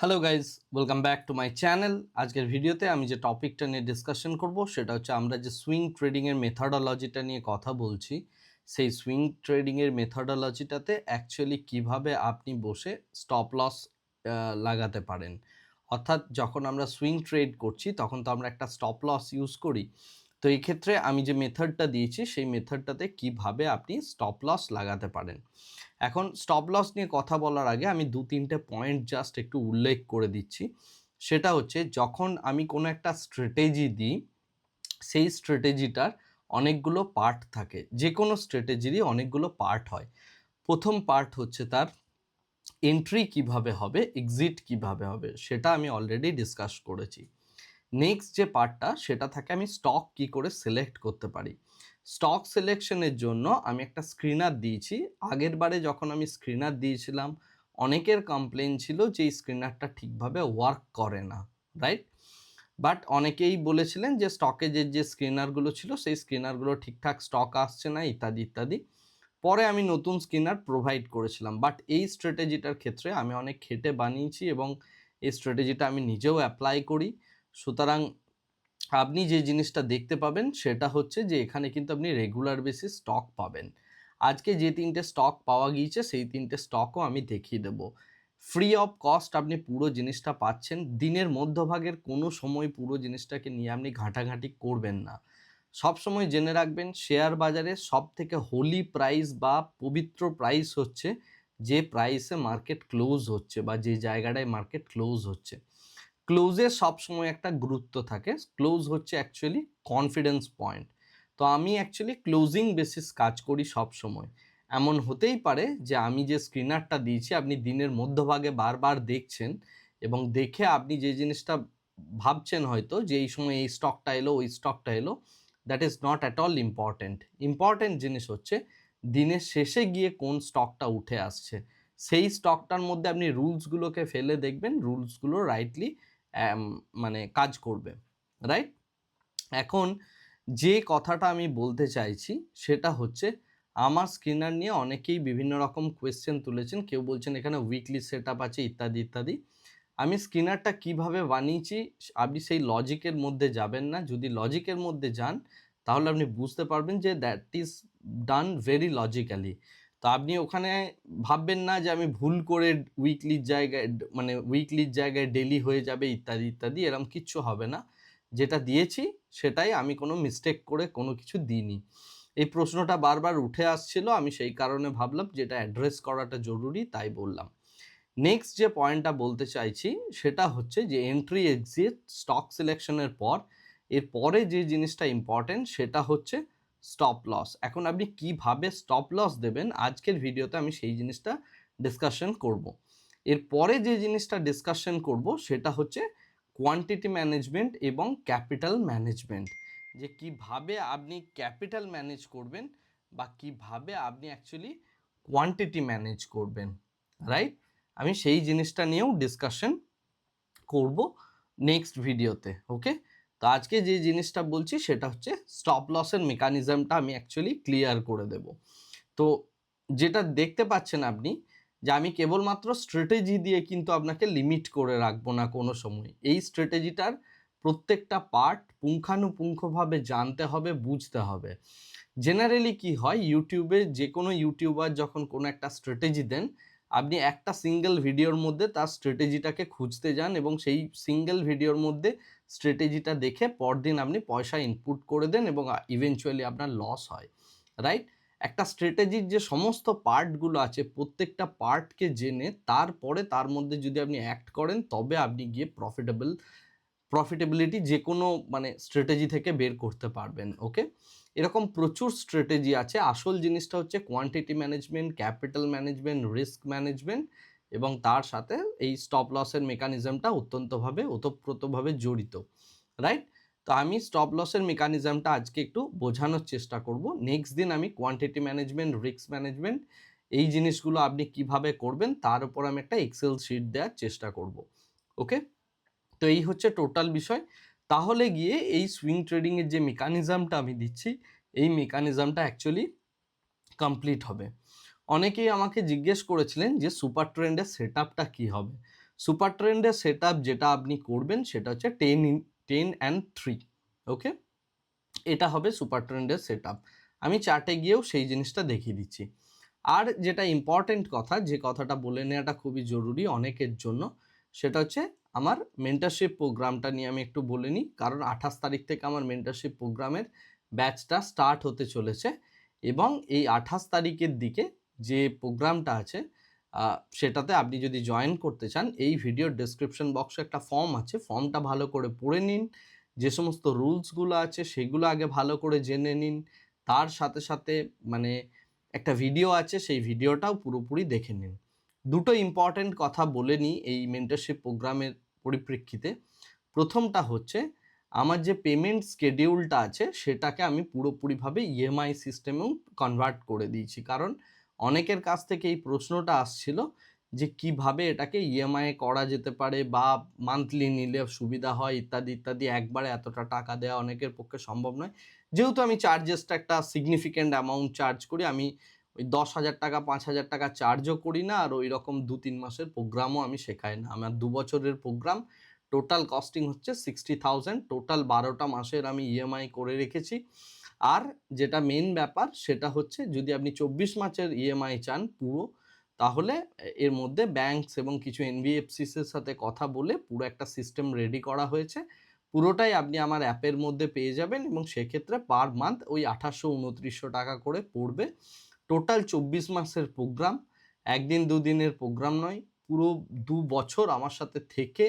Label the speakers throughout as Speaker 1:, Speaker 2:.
Speaker 1: Hello guys welcome back to my channel আজকের ভিডিওতে আমি যে টপিকটা নিয়ে ডিসকাশন করব, সেটা হচ্ছে আমরা যে সুইং ট্রেডিংয়ের মেথডোলজিটা নিয়ে কথা বলছি, সেই সুইং ট্রেডিংয়ের মেথডোলজিটাতে অ্যাকচুয়ালি কীভাবে আপনি বসে স্টপ লস লাগাতে পারেন। অর্থাৎ যখন আমরা সুইং ট্রেড করছি, তখন তো আমরা একটা স্টপ লস ইউজ করি। তো এই ক্ষেত্রে আমি যে মেথডটা দিয়েছি, সেই মেথডটাতে কীভাবে আপনি স্টপ লস লাগাতে পারেন? এখন স্টপ লস নিয়ে কথা বলার আগে আমি দু তিনটে পয়েন্ট জাস্ট একটু উল্লেখ করে দিচ্ছি। সেটা হচ্ছে, যখন আমি কোনো একটা স্ট্র্যাটেজি দিই, সেই স্ট্র্যাটেজিটার অনেকগুলো পার্ট থাকে। যে কোনো স্ট্র্যাটেজিরই অনেকগুলো পার্ট হয়। প্রথম পার্ট হচ্ছে তার এন্ট্রি কীভাবে হবে এক্সিট কীভাবে হবে, সেটা আমি অলরেডি ডিসকাস করেছি। নেক্সট যে পার্টটা সেটা থাকে আমি স্টক কি করে সিলেক্ট করতে পারি। স্টক সিলেকশনের জন্য আমি একটা স্ক্রিনার দিয়েছি। আগের বারে যখন আমি স্ক্রিনার দিয়েছিলাম, অনেকের কমপ্লেন ছিল যে এই স্ক্রিনারটা ঠিকভাবে ওয়ার্ক করে না রাইট বাট অনেকেই বলেছিলেন যে স্টকে যে যে স্ক্রিনারগুলো ছিল, সেই স্ক্রিনারগুলো ঠিকঠাক স্টক আসছে না, ইত্যাদি ইত্যাদি। পরে আমি নতুন স্ক্রিনার প্রোভাইড করেছিলাম। বাট এই স্ট্র্যাটেজিটার ক্ষেত্রে আমি অনেক খেটে বানিয়েছি এবং এই স্ট্র্যাটেজিটা আমি নিজেও অ্যাপ্লাই করি। সুতরাং আপনি যে জিনিসটা দেখতে পাবেন সেটা হচ্ছে যে এখানে কিন্তু আপনি রেগুলার বেসিস স্টক পাবেন। আজকে যে তিনটে স্টক পাওয়া গিয়েছে, সেই তিনটে স্টকও আমি দেখিয়ে দেব। ফ্রি অফ কস্ট আপনি পুরো জিনিসটা পাচ্ছেন। দিনের মধ্যভাগের কোনো সময় পুরো জিনিসটাকে নিয়ে আপনি ঘাঁটাঘাঁটি করবেন না। সব সময় জেনে রাখবেন শেয়ার বাজারে সব থেকে হোলি প্রাইস বা পবিত্র প্রাইস হচ্ছে যে প্রাইসে মার্কেট ক্লোজ হচ্ছে বা যে জায়গাটায় মার্কেট ক্লোজ হচ্ছে। ক্লোজের সবসময় একটা গুরুত্ব থাকে। ক্লোজ হচ্ছে অ্যাকচুয়ালি কনফিডেন্স পয়েন্ট তো আমি অ্যাকচুয়ালি ক্লোজিং বেসিস কাজ করি সব সময় এমন হতেই পারে যে আমি যে স্ক্রিনারটা দিয়েছি, আপনি দিনের মধ্যভাগে বারবার দেখছেন এবং দেখে আপনি যে জিনিসটা ভাবছেন হয়তো যে এই সময় এই স্টকটা এলো, ওই স্টকটা এলো that is not at all important important জিনিস হচ্ছে দিনের শেষে গিয়ে কোন স্টকটা উঠে আসছে। সেই স্টকটার মধ্যে আপনি রুলসগুলোকে ফেলে দেখবেন। রুলসগুলো রাইটলি মানে কাজ করবে রাইট এখন যে কথাটা আমি বলতে চাইছি সেটা হচ্ছে, আমার স্ক্রিনার নিয়ে অনেকেই বিভিন্ন রকম কোয়েশ্চেন তুলেছেন। কেউ বলছেন এখানে উইকলি সেট আছে, ইত্যাদি ইত্যাদি। আমি স্ক্রিনারটা কীভাবে বানিয়েছি, আপনি সেই লজিকের মধ্যে যাবেন না। যদি লজিকের মধ্যে যান, তাহলে আপনি বুঝতে পারবেন যে that is done very logically তো আপনি ওখানে ভাববেন না যে আমি ভুল করে উইকলির জায়গায় মানে উইকলির জায়গায় ডেলি হয়ে যাবে ইত্যাদি ইত্যাদি এরকম কিচ্ছু হবে না। যেটা দিয়েছি সেটাই আমি কোনো মিস্টেক করে কোনো কিছু দিইনি। এই প্রশ্নটা বারবার উঠে আসছিল, আমি সেই কারণে ভাবলাম যেটা অ্যাড্রেস করাটা জরুরি, তাই বললাম। নেক্সট যে পয়েন্টটা বলতে চাইছি, সেটা হচ্ছে যে এন্ট্রি এক্সিট স্টক সিলেকশনের পর এর পরে যে জিনিসটা ইম্পর্টেন্ট সেটা হচ্ছে স্টপ লস এখন আপনি কীভাবে স্টপ লস দেবেন? আজকের ভিডিওতে আমি সেই জিনিসটা ডিসকাশন করব। এরপরে যে জিনিসটা ডিসকাশন করব, সেটা হচ্ছে কোয়ান্টিটি ম্যানেজমেন্ট এবং ক্যাপিটাল ম্যানেজমেন্ট যে কীভাবে আপনি ক্যাপিটাল ম্যানেজ করবেন বা কীভাবে আপনি অ্যাকচুয়ালি কোয়ান্টিটি ম্যানেজ করবেন রাইট আমি সেই জিনিসটা নিয়েও ডিসকাশন করব নেক্সট ভিডিওতে ওকে তো আজকে যে জিনিসটা বলছি সেটা হচ্ছে স্টপ লসের মেকানিজমটা আমি অ্যাকচুয়ালি ক্লিয়ার করে দেব। তো যেটা দেখতে পাচ্ছেন আপনি যে আমি কেবলমাত্র স্ট্র্যাটেজি দিয়ে কিন্তু আপনাকে লিমিট করে রাখব না কোনো সময়। এই স্ট্র্যাটেজিটার প্রত্যেকটা পার্ট পুঙ্খানুপুঙ্খভাবে জানতে হবে, বুঝতে হবে। জেনারেলি কি হয় ইউটিউবে যে কোনো ইউটিউবার যখন কোনো একটা স্ট্র্যাটেজি দেন, আপনি একটা সিঙ্গেল ভিডিওর মধ্যে তার স্ট্র্যাটেজিটাকে খুঁজতে যান এবং সেই সিঙ্গেল ভিডিওর মধ্যে স্ট্র্যাটেজিটা দেখে পরদিন আপনি পয়সা ইনপুট করে দেন এবং ইভেনচুয়ালি আপনার লস হয় রাইট একটা স্ট্র্যাটেজির যে সমস্ত পার্টগুলো আছে, প্রত্যেকটা পার্টকে জেনে তারপরে তার মধ্যে যদি আপনি অ্যাক্ট করেন, তবে আপনি গিয়ে প্রফিটেবল প্রফিটেবিলিটি যে কোনো মানে স্ট্র্যাটেজি থেকে বের করতে পারবেন ওকে এরকম প্রচুর স্ট্র্যাটেজি আছে। আসল জিনিসটা হচ্ছে quantity management capital management risk management এবং তার সাথে এই স্টপ লসের মেকানিজমটা অত্যন্তভাবে, ওতপ্রোতভাবে জড়িত রাইট তো আমি স্টপ লসের মেকানিজমটা আজকে একটু বোঝানোর চেষ্টা করব। নেক্সট দিন আমি কোয়ান্টিটি ম্যানেজমেন্ট রিস্ক ম্যানেজমেন্ট এই জিনিসগুলো আপনি কীভাবে করবেন তার উপর আমি একটা এক্সেল শিট দেওয়ার চেষ্টা করব ওকে তো এই হচ্ছে টোটাল বিষয়। তাহলে গিয়ে এই সুইং ট্রেডিংয়ের যে মেকানিজমটা আমি দিচ্ছি, এই মেকানিজমটা অ্যাকচুয়ালি কমপ্লিট হবে। অনেকেই আমাকে জিজ্ঞেস করেছিলেন যে সুপার ট্রেন্ডের সেট আপটা কী হবে? সুপার ট্রেন্ডের সেট যেটা আপনি করবেন সেটা হচ্ছে ten in, ten and three, okay? এটা হবে সুপার ট্রেন্ডের সেট আমি চার্টে গিয়েও সেই জিনিসটা দেখিয়ে দিচ্ছি। আর যেটা ইম্পর্টেন্ট কথা, যে কথাটা বলে নেওয়াটা খুবই জরুরি অনেকের জন্য, সেটা হচ্ছে আমার মেন্টারশিপ প্রোগ্রামটা নিয়ে আমি একটু বলে নিই। কারণ আঠাশ তারিখ থেকে আমার মেন্টারশিপ প্রোগ্রামের ব্যাচটা স্টার্ট হতে চলেছে এবং এই আঠাশ তারিখের দিকে যে প্রোগ্রামটা আছে সেটাতে আপনি যদি জয়েন করতে চান, এই ভিডিওর ডেসক্রিপশন বক্সে একটা ফর্ম আছে। ফর্মটা ভালো করে পড়ে নিন। যে সমস্ত রুলসগুলো আছে, সেগুলো আগে ভালো করে জেনে নিন। তার সাথে সাথে মানে একটা ভিডিও আছে, সেই ভিডিওটাও পুরোপুরি দেখে নিন। দুটো ইম্পর্ট্যান্ট কথা বলে নিই এই মেন্টারশিপ প্রোগ্রামের পরিপ্রেক্ষিতে। প্রথমটা হচ্ছে, আমার যে পেমেন্ট স্কেডিউলটা আছে, সেটাকে আমি পুরোপুরিভাবে ইএমআই সিস্টেমেও কনভার্ট করে দিয়েছি। কারণ অনেকের কাছ থেকে এই প্রশ্নটা আসছিল যে, কীভাবে এটাকে ইএমআই করা যেতে পারে বা মান্থলি নিলে সুবিধা হয়, ইত্যাদি ইত্যাদি। একবারে এতটা টাকা দেওয়া অনেকের পক্ষে সম্ভব নয়। যেহেতু আমি চার্জেসটা একটা সিগনিফিক্যান্ট অ্যামাউন্ট চার্জ করি, আমি ওই দশ হাজার টাকা, পাঁচ হাজার টাকা চার্জও করি না, আর ওই রকম দু তিন মাসের প্রোগ্রামও আমি শেখাই না। আমার দু বছরের প্রোগ্রাম টোটাল কস্টিং হচ্ছে সিক্সটি থাউজেন্ড টোটাল বারোটা মাসের আমি ইএমআই করে রেখেছি। আর যেটা মেন ব্যাপার সেটা হচ্ছে যদি আপনি চব্বিশ মাসের ইএমআই চান পুরো, তাহলে এর মধ্যে ব্যাংকস এবং কিছু এনবিএফসিসের সাথে কথা বলে পুরো একটা সিস্টেম রেডি করা হয়েছে। পুরোটাই আপনি আমার অ্যাপের মধ্যে পেয়ে যাবেন এবং সেক্ষেত্রে পার মান্থ ওই আঠাশশো উনত্রিশশো টাকা করে পড়বে। টোটাল চব্বিশ মাসের প্রোগ্রাম একদিন দুদিনের প্রোগ্রাম নয়, পুরো দু বছর আমার সাথে থেকে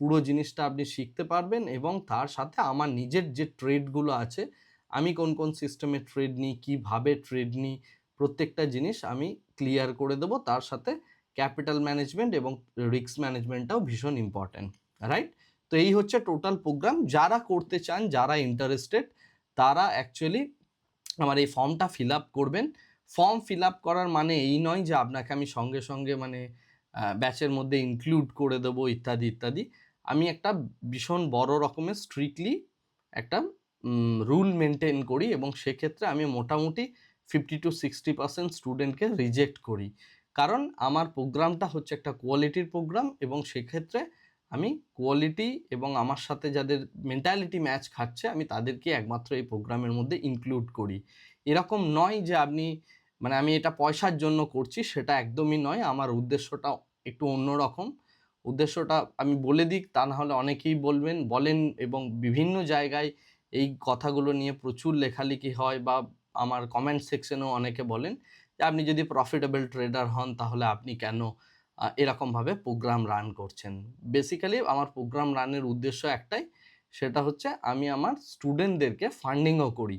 Speaker 1: পুরো জিনিসটা আপনি শিখতে পারবেন এবং তার সাথে আমার নিজের যে ট্রেডগুলো আছে আমি কোন কোন সিস্টেমে ট্রেড নিই, কীভাবে ট্রেড নিই, প্রত্যেকটা জিনিস আমি ক্লিয়ার করে দেবো। তার সাথে ক্যাপিটাল ম্যানেজমেন্ট এবং রিস্ক ম্যানেজমেন্টটাও ভীষণ ইম্পর্ট্যান্ট রাইট তো এই হচ্ছে টোটাল প্রোগ্রাম যারা করতে চান, যারা ইন্টারেস্টেড তারা অ্যাকচুয়ালি আমার এই ফর্মটা ফিল আপ করবেন। ফর্ম ফিল আপ করার মানে এই নয় যে আপনাকে আমি সঙ্গে সঙ্গে মানে ব্যাচের মধ্যে ইনক্লুড করে দেবো, ইত্যাদি ইত্যাদি। আমি একটা ভীষণ বড় রকমের স্ট্রিক্টলি একটা রুল মেনটেন করি এবং সেক্ষেত্রে আমি মোটামুটি ফিফটি টু সিক্সটি পার্সেন্ট স্টুডেন্টকে রিজেক্ট করি। কারণ আমার প্রোগ্রামটা হচ্ছে একটা কোয়ালিটির প্রোগ্রাম এবং সেক্ষেত্রে আমি কোয়ালিটি এবং আমার সাথে যাদের মেন্টালিটি ম্যাচ খাচ্ছে, আমি তাদেরকে একমাত্র এই প্রোগ্রামের মধ্যে ইনক্লুড করি। এরকম নয় যে আপনি মানে আমি এটা পয়সার জন্য করছি, সেটা একদমই নয়। আমার উদ্দেশ্যটা একটু অন্যরকম। উদ্দেশ্যটা আমি বলে দিক, তা না হলে অনেকেই বলবেন, বলেন এবং বিভিন্ন জায়গায় এই কথাগুলো নিয়ে প্রচুর লেখালেখি হয় বা আমার কমেন্ট সেকশনেও অনেকে বলেন যে, আপনি যদি প্রফিটেবল ট্রেডার হন, তাহলে আপনি কেন এরকমভাবে প্রোগ্রাম রান করছেন? বেসিক্যালি আমার প্রোগ্রাম রানের উদ্দেশ্য একটাই, সেটা হচ্ছে আমি আমার স্টুডেন্টদেরকে ফান্ডিংও করি।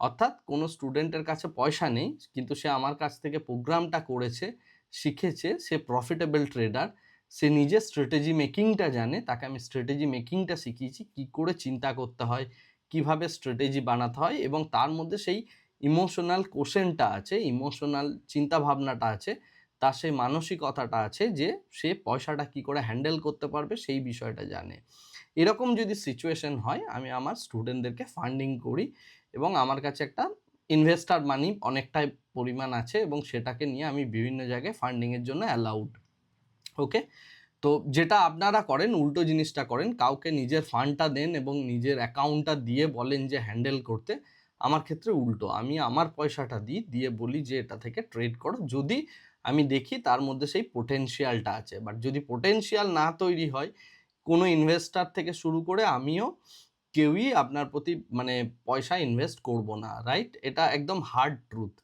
Speaker 1: অর্থাৎ কোনো স্টুডেন্টের কাছে পয়সা নেই, কিন্তু সে আমার কাছ থেকে প্রোগ্রামটা করেছে, শিখেছে, সে প্রফিটেবল ট্রেডার সে নিজে স্ট্র্যাটেজি মেকিংটা জানে, তাকে আমি স্ট্র্যাটেজি মেকিংটা শিখিয়েছি, কি করে চিন্তা করতে হয় কীভাবে স্ট্র্যাটেজি বানাতে হয় এবং তার মধ্যে সেই ইমোশনাল কোশ্চেনটা আছে ইমোশনাল চিন্তা ভাবনাটা আছে তার সেই মানসিকতাটা আছে যে সে পয়সাটা কি করে হ্যান্ডেল করতে পারবে সেই বিষয়টা জানে। এরকম যদি সিচুয়েশন হয়, আমি আমার স্টুডেন্টদেরকে ফান্ডিং করি এবং আমার কাছে একটা ইনভেস্টার মানি অনেকটাই পরিমাণ আছে এবং সেটাকে নিয়ে আমি বিভিন্ন জায়গায় ফান্ডিংয়ের জন্য অ্যালাউড ওকে তো যেটা আপনারা করেন, উল্টো জিনিসটা করেন, কাউকে নিজের ফান্ডটা দেন এবং নিজের অ্যাকাউন্টটা দিয়ে বলেন যে হ্যান্ডেল করতে, আমার ক্ষেত্রে উল্টো। আমি আমার পয়সাটা দিই, দিয়ে বলি যে এটা থেকে ট্রেড করো। যদি আমি দেখি তার মধ্যে সেই পোটেনশিয়ালটা আছে। বাট যদি পোটেনশিয়াল না তৈরি হয়, কোনো ইনভেস্টার থেকে শুরু করে আমিও কেউই আপনার প্রতি মানে পয়সা ইনভেস্ট করব না রাইট এটা একদম হার্ড ট্রুথ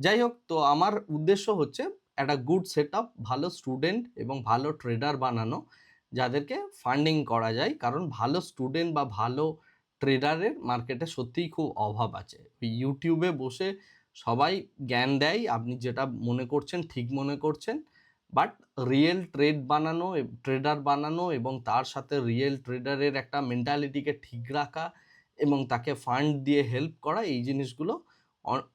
Speaker 1: যাই হোক, তো আমার উদ্দেশ্য হচ্ছে একটা গুড সেট আপ ভালো স্টুডেন্ট এবং ভালো ট্রেডার বানানো, যাদেরকে ফান্ডিং করা যায়। কারণ ভালো স্টুডেন্ট বা ভালো ট্রেডারের মার্কেটে সত্যিই খুব অভাব আছে। ইউটিউবে বসে সবাই জ্ঞান দেয়, আপনি যেটা মনে করছেন ঠিক মনে করছেন। বাট রিয়েল ট্রেড বানানো ট্রেডার বানানো এবং তার সাথে রিয়েল ট্রেডারের একটা মেন্টালিটিকে ঠিক রাখা এবং তাকে ফান্ড দিয়ে হেল্প করা, এই জিনিসগুলো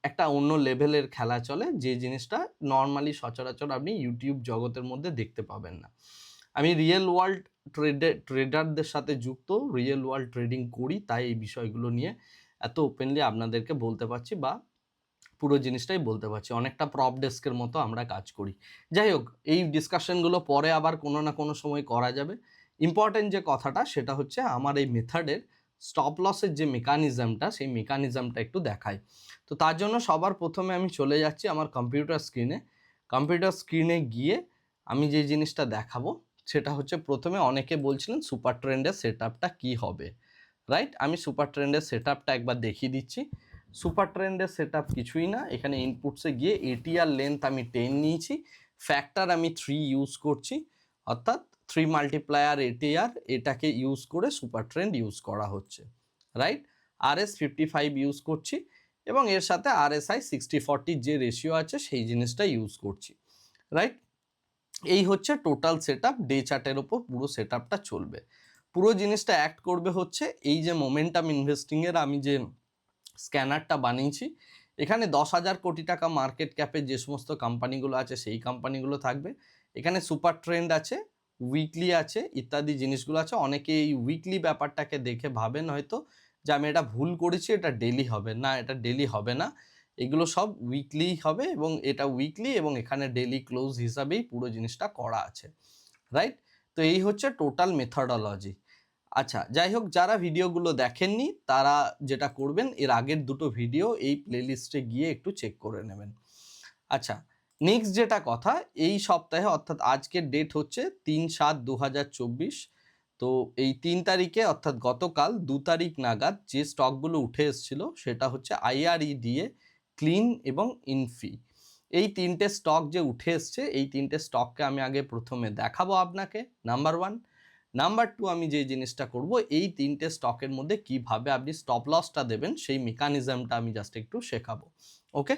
Speaker 1: একটা অন্য লেভেলের খেলা চলে, যে জিনিসটা নর্মালি সচরাচর আপনি ইউটিউব জগতের মধ্যে দেখতে পাবেন না। আমি রিয়েল ওয়ার্ল্ড ট্রেডে ট্রেডারদের সাথে যুক্ত রিয়েল ওয়ার্ল্ড ট্রেডিং করি, তাই এই বিষয়গুলো নিয়ে এত ওপেনলি আপনাদেরকে বলতে পারছি বা পুরো জিনিসটাই বলতে পারছি। অনেকটা প্রপ ডেস্কের মতো আমরা কাজ করি। যাই হোক, এই ডিসকাশনগুলো পরে আবার কোনো না কোনো সময় করা যাবে। ইম্পর্টেন্ট যে কথাটা, সেটা হচ্ছে আমার এই মেথডের স্টপ লসের যে মেকানিজমটা সেই মেকানিজমটা একটু দেখাই। তো তার জন্য সবার প্রথমে আমি চলে যাচ্ছি আমার কম্পিউটার স্ক্রিনে কম্পিউটার স্ক্রিনে গিয়ে আমি যে জিনিসটা দেখাবো, সেটা হচ্ছে প্রথমে অনেকে বলছিলেন সুপার ট্রেন্ডের সেট আপটা কী হবে? রাইট আমি সুপার ট্রেন্ডের সেট আপটা একবার দেখিয়ে দিচ্ছি। সুপার ট্রেন্ডের সেট আপ কিছুই না, এখানে ইনপুটসে গিয়ে এটিআর লেন্থ আমি টেন নিয়েছি। ফ্যাক্টর আমি থ্রি ইউজ করছি। অর্থাৎ থ্রি মাল্টিপ্লায়ার এটিআর এটাকে ইউজ করে সুপার ট্রেন্ড ইউজ করা হচ্ছে right R S fifty five use করছি এবং এর সাথে আর এস আই সিক্সটি ফর্টির যে রেশিও আছে সেই জিনিসটা ইউজ করছি রাইট এই হচ্ছে টোটাল সেট ডে চার্টের ওপর পুরো সেট চলবে। পুরো জিনিসটা অ্যাক্ট করবে হচ্ছে এই যে মোমেন্টাম ইনভেস্টিংয়ের আমি যে স্ক্যানারটা বানিয়েছি, এখানে দশ হাজার কোটি টাকা মার্কেট ক্যাপের যে সমস্ত কোম্পানিগুলো আছে সেই কোম্পানিগুলো থাকবে। এখানে সুপার ট্রেন্ড আছে উইকলি আছে, ইত্যাদি জিনিসগুলো আছে। অনেকে এই উইকলি ব্যাপারটাকে দেখে ভাবেন হয়তো যে, আমি এটা ভুল করেছি, এটা ডেলি হবে না, এটা ডেলি হবে না। এগুলো সব উইকলি হবে এবং এটা উইকলি এবং এখানে ডেলি ক্লোজ হিসাবেই পুরো জিনিসটা করা আছে। রাইট তো এই হচ্ছে টোটাল মেথডোলজি আচ্ছা যাই হোক, যারা ভিডিওগুলো দেখেননি, তারা যেটা করবেন, এর আগের দুটো ভিডিও এই প্লেলিস্টে গিয়ে একটু চেক করে নেবেন। আচ্ছা নেক্সট যেটা কথা, এই সপ্তাহে অর্থাৎ আজকের ডেট হচ্ছে তিন সাত দু তো এই তিন তারিখে অর্থাৎ গতকাল দু তারিখ নাগাদ যে স্টকগুলো উঠে এসেছিল সেটা হচ্ছে আইআরইডিএ ক্লিন এবং ইনফি এই তিনটে স্টক যে উঠে এসছে, এই তিনটে স্টককে আমি আগে প্রথমে দেখাবো আপনাকে নাম্বার ওয়ান নাম্বার টু আমি যে জিনিসটা করব, এই তিনটে স্টকের মধ্যে কীভাবে আপনি স্টপ লসটা দেবেন, সেই মেকানিজমটা আমি জাস্ট একটু শেখাবো। ওকে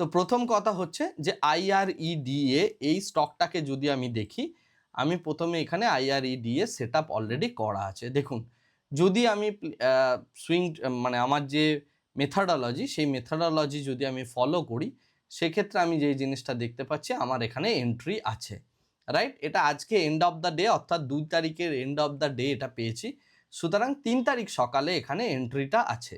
Speaker 1: তো প্রথম কথা হচ্ছে যে আইআরইডিএ এই স্টকটাকে যদি আমি দেখি, আমি প্রথমে এখানে আইআরইডিএ সেট আপ অলরেডি করা আছে। দেখুন, যদি আমি সুইং মানে আমার যে মেথাডোলজি সেই মেথাডোলজি যদি আমি ফলো করি, সেক্ষেত্রে আমি যে জিনিসটা দেখতে পাচ্ছি, আমার এখানে এন্ট্রি আছে। রাইট এটা আজকে এন্ড অফ দ্য ডে অর্থাৎ দুই তারিখের এন্ড অফ দ্য ডে এটা পেয়েছি। সুতরাং তিন তারিখ সকালে এখানে এন্ট্রিটা আছে।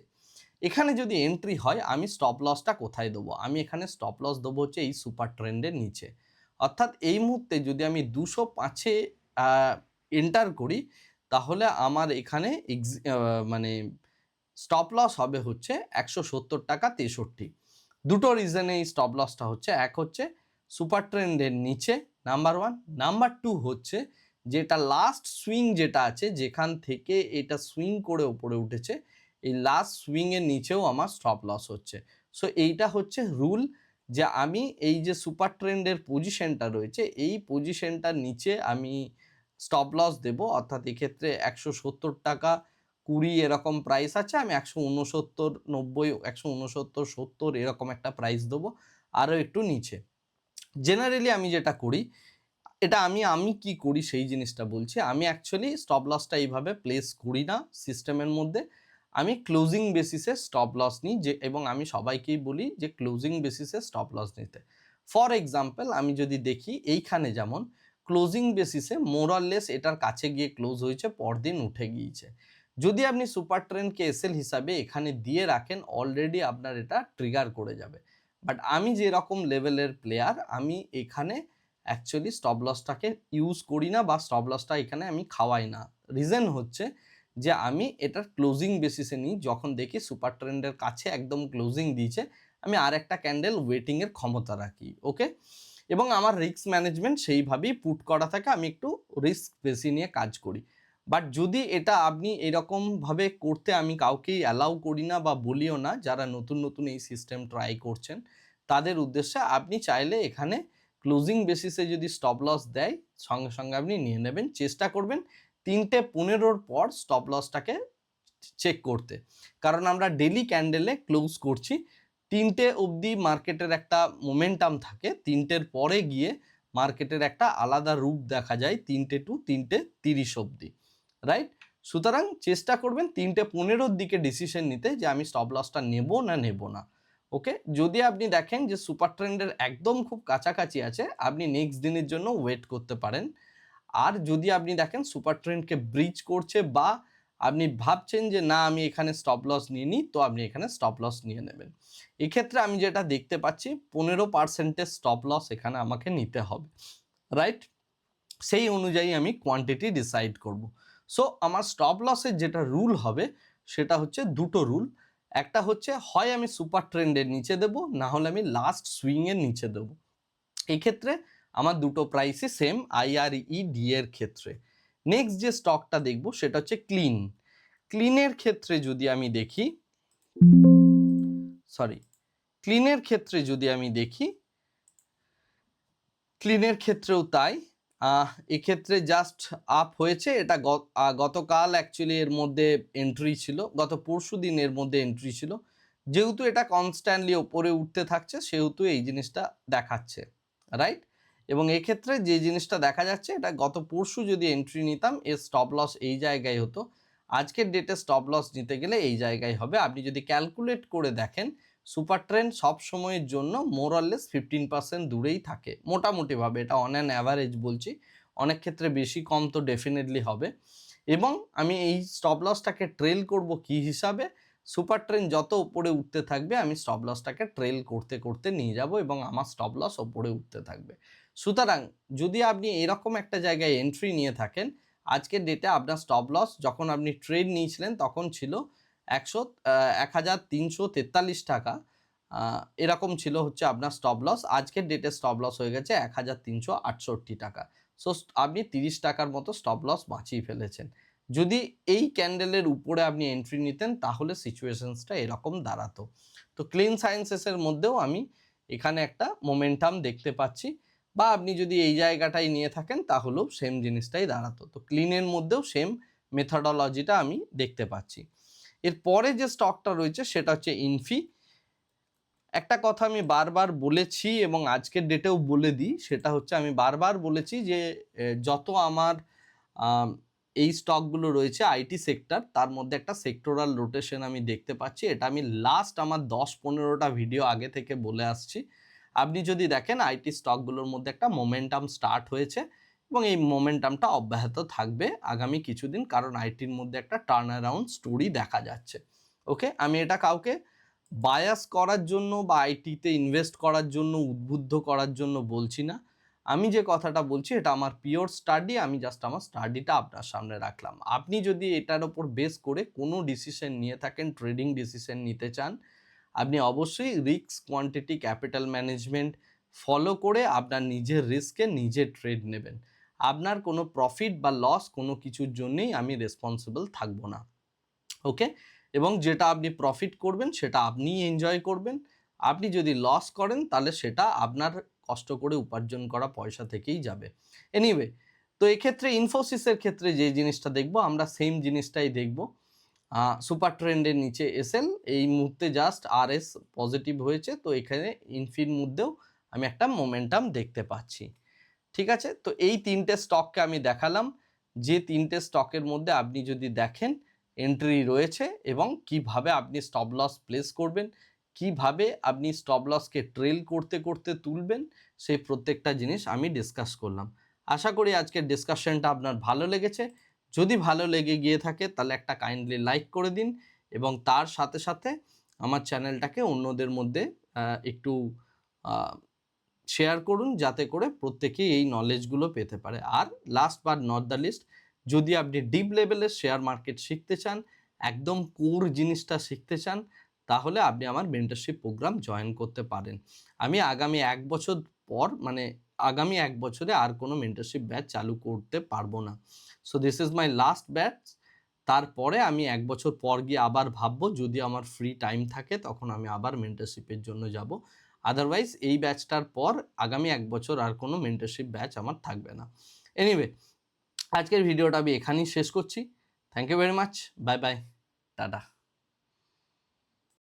Speaker 1: এখানে যদি এন্ট্রি হয়, আমি স্টপ লসটা কোথায় দেবো? আমি এখানে স্টপ লস দেবো হচ্ছে এই সুপার ট্রেন্ডের নিচে। অর্থাৎ এই মুহূর্তে যদি আমি দুশো পাঁচে এন্টার করি, তাহলে আমার এখানে মানে স্টপ লস হবে হচ্ছে একশো সত্তর টাকা তেষট্টি। দুটো রিজনে এই স্টপ লসটা হচ্ছে। এক হচ্ছে সুপার ট্রেন্ডের নিচে নাম্বার ওয়ান নাম্বার টু হচ্ছে যেটা লাস্ট সুইং যেটা আছে, যেখান থেকে এটা সুইং করে ওপরে উঠেছে এই লাস্ট সুইংয়ের নিচেও আমার স্টপ লস হচ্ছে। সো এইটা হচ্ছে রুল যে আমি এই যে সুপার ট্রেন্ডের পজিশনটা রয়েছে, এই পজিশনটার নিচে আমি স্টপ লস দেব। অর্থাৎ এক্ষেত্রে একশো সত্তর টাকা কুড়ি এরকম প্রাইস আছে, আমি একশো উনসত্তর, নব্বই, একশো উনসত্তর, সত্তর এরকম একটা প্রাইস দেবো আরও একটু নিচে। জেনারেলি আমি যেটা করি, এটা আমি আমি কি করি সেই জিনিসটা বলছি। আমি অ্যাকচুয়ালি স্টপ লসটা এইভাবে প্লেস করি না সিস্টেমের মধ্যে। আমি ক্লোজিং বেসিসে স্টপ লস নিই যে, এবং আমি সবাইকেই বলি যে ক্লোজিং বেসিসে স্টপ লস নিতে। ফর এক্সাম্পল আমি যদি দেখি এইখানে যেমন ক্লোজিং বেসিসে মোরাললেস এটার কাছে গিয়ে ক্লোজ হয়েছে, পরদিন উঠে গিয়েছে। যদি আপনি সুপার ট্রেনকে এসএল হিসাবে এখানে দিয়ে রাখেন অলরেডি আপনার এটা ট্রিগার করে যাবে। বাট আমি যেরকম লেভেলের প্লেয়ার আমি এখানে অ্যাকচুয়ালি স্টপ লসটাকে ইউজ করি না বা স্টপ লসটা এখানে আমি খাওয়াই না। রিজন হচ্ছে যে আমি এটার ক্লোজিং বেসিসে নিই, যখন দেখি সুপার ট্রেন্ডের কাছে একদম ক্লোজিং দিয়েছে, আমি আর একটা ক্যান্ডেল ওয়েটিংয়ের ক্ষমতা রাখি ওকে এবং আমার রিস্ক ম্যানেজমেন্ট সেইভাবেই পুট করা থাকে, আমি একটু রিস্ক বেশি নিয়ে কাজ করি। বাট যদি এটা আপনি এরকমভাবে করতে আমি কাউকেই অ্যালাউ করি না বা বলিও না, যারা নতুন নতুন এই সিস্টেম ট্রাই করছেন, তাদের উদ্দেশ্যে আপনি চাইলে এখানে ক্লোজিং বেসিসে যদি স্টপ লস দেয়, সঙ্গে সঙ্গে আপনি নিয়ে নেবেন, চেষ্টা করবেন তিনটে পনেরোর পর স্টপ লসটাকে চেক করতে। কারণ আমরা ডেলি ক্যান্ডেলে ক্লোজ করছি। তিনটে অবধি মার্কেটের একটা মোমেন্টাম থাকে। তিনটের পরে গিয়ে মার্কেটের একটা আলাদা রূপ দেখা যায় তিনটে টু তিনটে তিরিশ অবধি রাইট সুতরাং চেষ্টা করবেন তিনটে পনেরোর দিকে ডিসিশন নিতে যে আমি স্টপ লসটা নেব না নেব না ওকে যদি আপনি দেখেন যে সুপার ট্রেন্ডের একদম খুব কাছাকাছি আছে, আপনি নেক্সট দিনের জন্য ওয়েট করতে পারেন। আর যদি আপনি দেখেন সুপার ট্রেন্ডকে ব্রিজ করছে বা আপনি ভাবছেন যে না, আমি এখানে স্টপ লস নিয়ে নিই, তো আপনি এখানে স্টপ লস নিয়ে নেবেন। এক্ষেত্রে আমি যেটা দেখতে পাচ্ছি, পনেরো পার্সেন্টের স্টপ লস এখানে আমাকে নিতে হবে রাইট সেই অনুযায়ী আমি কোয়ান্টিটি ডিসাইড করব। সো আমার স্টপ লসের যেটা রুল হবে, সেটা হচ্ছে দুটো রুল একটা হচ্ছে, হয় আমি সুপার ট্রেন্ডের নিচে দেব, না হলে আমি লাস্ট সুইংয়ের নিচে দেব। এক্ষেত্রে আমার দুটো প্রাইসই সেম আইআরই ডি এর ক্ষেত্রে। নেক্সট যে স্টকটা দেখব, সেটা হচ্ছে ক্লিন ক্লিনের ক্ষেত্রে যদি আমি দেখি সরি ক্লিনের ক্ষেত্রে যদি আমি দেখি ক্লিনের ক্ষেত্রেও তাই। এক্ষেত্রে জাস্ট আপ হয়েছে, এটা গতকাল অ্যাকচুয়ালি এর মধ্যে এন্ট্রি ছিল, গত পরশু দিন এর মধ্যে এন্ট্রি ছিল। যেহেতু এটা কনস্ট্যান্টলি ওপরে উঠতে থাকছে, সেহেতু এই জিনিসটা দেখাচ্ছে রাইট এবং এক্ষেত্রে যে জিনিসটা দেখা যাচ্ছে, এটা গত পরশু যদি এন্ট্রি নিতাম, এর স্টপ লস এই জায়গায় হতো। আজকের ডেটে স্টপ লস নিতে গেলে এই জায়গায় হবে। আপনি যদি ক্যালকুলেট করে দেখেন সুপার ট্রেন সব সময়ের জন্য মোরাললেস ফিফটিন পার্সেন্ট দূরেই থাকে। মোটামুটিভাবে এটা অন অ্যান অ্যাভারেজ বলছি। অনেক ক্ষেত্রে বেশি কম তো ডেফিনেটলি হবে। এবং আমি এই স্টপ লসটাকে ট্রেল করব কি হিসাবে? সুপার ট্রেন যত উপরে উঠতে থাকবে, আমি স্টপ লসটাকে ট্রেল করতে করতে নিয়ে যাব এবং আমার স্টপ লস ওপরে উঠতে থাকবে। সুতরাং যদি আপনি এরকম একটা জায়গায় এন্ট্রি নিয়ে থাকেন, আজকের ডেটে আপনার স্টপ লস যখন আপনি ট্রেড নিয়েছিলেন তখন ছিল একশো এক হাজার তিনশো তেতাল্লিশ টাকা। এরকম ছিল হচ্ছে আপনার স্টপ লস আজকের ডেটে স্টপ লস হয়ে গেছে এক হাজার তিনশো আটষট্টি টাকা। সো আপনি তিরিশ টাকার মতো স্টপ লস বাঁচিয়ে ফেলেছেন। যদি এই ক্যান্ডেলের উপরে আপনি এন্ট্রি নিতেন, তাহলে সিচুয়েশনসটা এরকম দাঁড়াতো। তো ক্লিন সায়েন্সেসের মধ্যেও আমি এখানে একটা মোমেন্টাম দেখতে পাচ্ছি। বা আপনি যদি এই জায়গাটাই নিয়ে থাকেন, তাহলেও সেম জিনিসটাই দাঁড়াতো। তো ক্লিনের মধ্যেও সেম মেথডোলজিটা আমি দেখতে পাচ্ছি। এরপরে যে স্টকটা রয়েছে, সেটা হচ্ছে ইনফি একটা কথা আমি বারবার বলেছি এবং আজকের ডেটেও বলে দিই, সেটা হচ্ছে আমি বারবার বলেছি যে যত আমার এই স্টকগুলো রয়েছে আইটি সেক্টর তার মধ্যে একটা সেক্টরাল রোটেশন আমি দেখতে পাচ্ছি। এটা আমি লাস্ট আমার দশ পনেরোটা ভিডিও আগে থেকে বলে আসছি। আপনি যদি দেখেন আইটি স্টকগুলোর মধ্যে একটা মোমেন্টাম স্টার্ট হয়েছে এবং এই মোমেন্টামটা অব্যাহত থাকবে আগামী কিছুদিন কারণ আইটির মধ্যে একটা টার্ন অ্যারাউন্ড স্টোরি দেখা যাচ্ছে। ওকে আমি এটা কাউকে বায়াস করার জন্য বা আইটিতে ইনভেস্ট করার জন্য, উদ্বুদ্ধ করার জন্য বলছি না। আমি যে কথাটা বলছি এটা আমার পিওর স্টাডি আমি জাস্ট আমার স্টাডিটা আপনার সামনে রাখলাম। আপনি যদি এটার ওপর বেস করে কোনো ডিসিশন নিয়ে থাকেন ট্রেডিং ডিসিশন নিতে চান আপনি অবশ্যই risk quantity capital management follow করে আপনার নিজের রিস্কে নিজে ট্রেড নেবেন। আপনার কোনো প্রফিট বা লস কোনো কিছুর জন্যেই আমি রেসপন্সিবল থাকব না। ওকে এবং যেটা আপনি প্রফিট করবেন, সেটা আপনিই এনজয় করবেন। আপনি যদি লস করেন, তাহলে সেটা আপনার কষ্ট করে উপার্জন করা পয়সা থেকেই যাবে। এনিওয়ে তো এক্ষেত্রে ইনফোসিসের ক্ষেত্রে যে জিনিসটা দেখব, আমরা সেম জিনিসটাই দেখব। সুপার ট্রেন্ডের নিচে এসএল এই মুহূর্তে জাস্ট আর এস পজিটিভ হয়েছে, তো এখানে ইনফির মধ্যেও আমি একটা মোমেন্টাম দেখতে পাচ্ছি। ঠিক আছে? তো এই তিনটে স্টককে আমি দেখালাম। যে তিনটে স্টকের মধ্যে আপনি যদি দেখেন এন্ট্রি রয়েছে এবং কীভাবে আপনি স্টপ লস প্লেস করবেন, কীভাবে আপনি স্টপ লসকে ট্রেল করতে করতে তুলবেন, সেই প্রত্যেকটা জিনিস আমি ডিসকাস করলাম। আশা করি আজকের ডিসকাশনটা আপনার ভালো লেগেছে। যদি ভালো লেগে গিয়ে থাকে, তাহলে একটা কাইন্ডলি লাইক করে দিন এবং তার সাথে সাথে আমার চ্যানেলটাকে অন্যদের মধ্যে একটু শেয়ার করুন যাতে করে প্রত্যেকেই এই নলেজগুলো পেতে পারে। আর last but not the least যদি আপনি ডিপ লেভেলের শেয়ার মার্কেট শিখতে চান, একদম কোর জিনিসটা শিখতে চান, তাহলে আপনি আমার মেন্টারশিপ প্রোগ্রাম জয়েন করতে পারেন। আমি আগামী এক বছর পর মানে আগামী এক বছরে আর কোনো মেন্টারশিপ ব্যাচ চালু করতে পারব না। So this is my last batch তারপরে আমি এক বছর পর গিয়ে আবার ভাববো, যদি আমার ফ্রি টাইম থাকে, তখন আমি আবার মেন্টারশিপের জন্য যাব। আদারওয়াইজ এই ব্যাচটার পর আগামী এক বছর আর কোনো মেন্টারশিপ ব্যাচ আমার থাকবে না। এনিওয়ে আজকের ভিডিওটা আমি এখানেই শেষ করছি। Thank you very much bye bye tata